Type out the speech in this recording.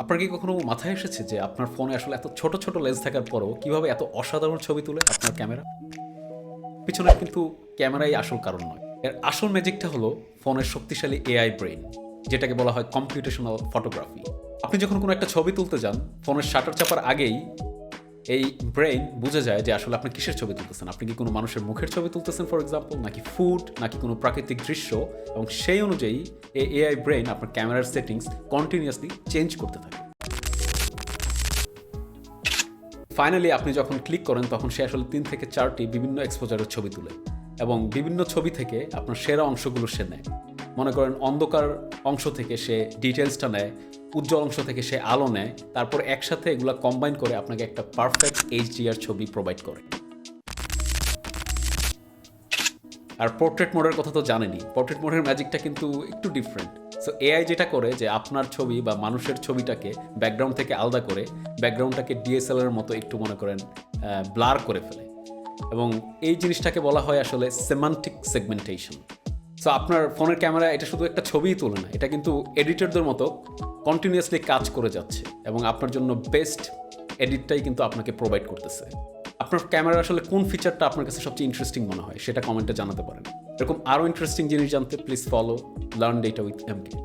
আপনার কি কখনো মাথায় এসেছে যে আপনার ফোনে আসলে এত ছোট ছোট লেন্স থাকার পরও কীভাবে এত অসাধারণ ছবি তুলে আপনার ক্যামেরা? পিছনে কিন্তু ক্যামেরাই আসল কারণ নয়। এর আসল ম্যাজিকটা হলো ফোনের শক্তিশালী এআই ব্রেন যেটাকে বলা হয় কম্পিউটেশনাল ফটোগ্রাফি। আপনি যখন কোনো একটা ছবি তুলতে যান, ফোনের শাটার চাপার আগেই এই ব্রেইন বুঝে যায় যে আসলে আপনি কিসের ছবি তুলতেছেন? আপনি কি কোনো মানুষের মুখের ছবি তুলতেছেন ফর এক্সাম্পল নাকি ফুড নাকি কোনো প্রাকৃতিক দৃশ্য? এবং সেই অনুযায়ী এই এআই ব্রেইন আপনার ক্যামেরার সেটিংস কন্টিনিউয়াসলি চেঞ্জ করতে থাকে। ফাইনালি আপনি যখন ক্লিক করেন, তখন সে আসলে তিন থেকে চারটি বিভিন্ন এক্সপোজারের ছবি তুলে এবং বিভিন্ন ছবি থেকে আপনার সেরা অংশগুলো সে নেয়। মনে করেন অন্ধকার অংশ থেকে সে ডিটেলসটা নেয় উজ্জ্বল অংশ থেকে সে আলো নেয়, তারপর একসাথে এগুলো কম্বাইন করে আপনাকে একটা পারফেক্ট এইচডিআর ছবি প্রোভাইড করে। আর পোর্ট্রেট মোডের কথা তো জানেনি পোর্ট্রেট মোডের ম্যাজিকটা কিন্তু একটু ডিফারেন্ট সো এআই যেটা করে যে আপনার ছবি বা মানুষের ছবিটাকে ব্যাকগ্রাউন্ড থেকে আলাদা করে ব্যাকগ্রাউন্ডটাকে ডিএসএলআর মতো একটু মনে করেন ব্লার করে ফেলে। এবং এই জিনিসটাকে বলা হয় আসলে সেমান্টিক সেগমেন্টেশন সো আপনার ফোনের ক্যামেরা এটা শুধু একটা ছবিই তোলে না, এটা কিন্তু এডিটরদের মতো কন্টিনিউয়াসলি কাজ করে যাচ্ছে এবং আপনার জন্য বেস্ট এডিটটাই কিন্তু আপনাকে প্রোভাইড করতেছে। আপনার ক্যামেরা আসলে কোন ফিচারটা আপনার কাছে সবচেয়ে ইন্টারেস্টিং মনে হয় সেটা কমেন্টে জানাতে পারেন। এরকম আরও ইন্টারেস্টিং জিনিস জানতে please follow learn data with MK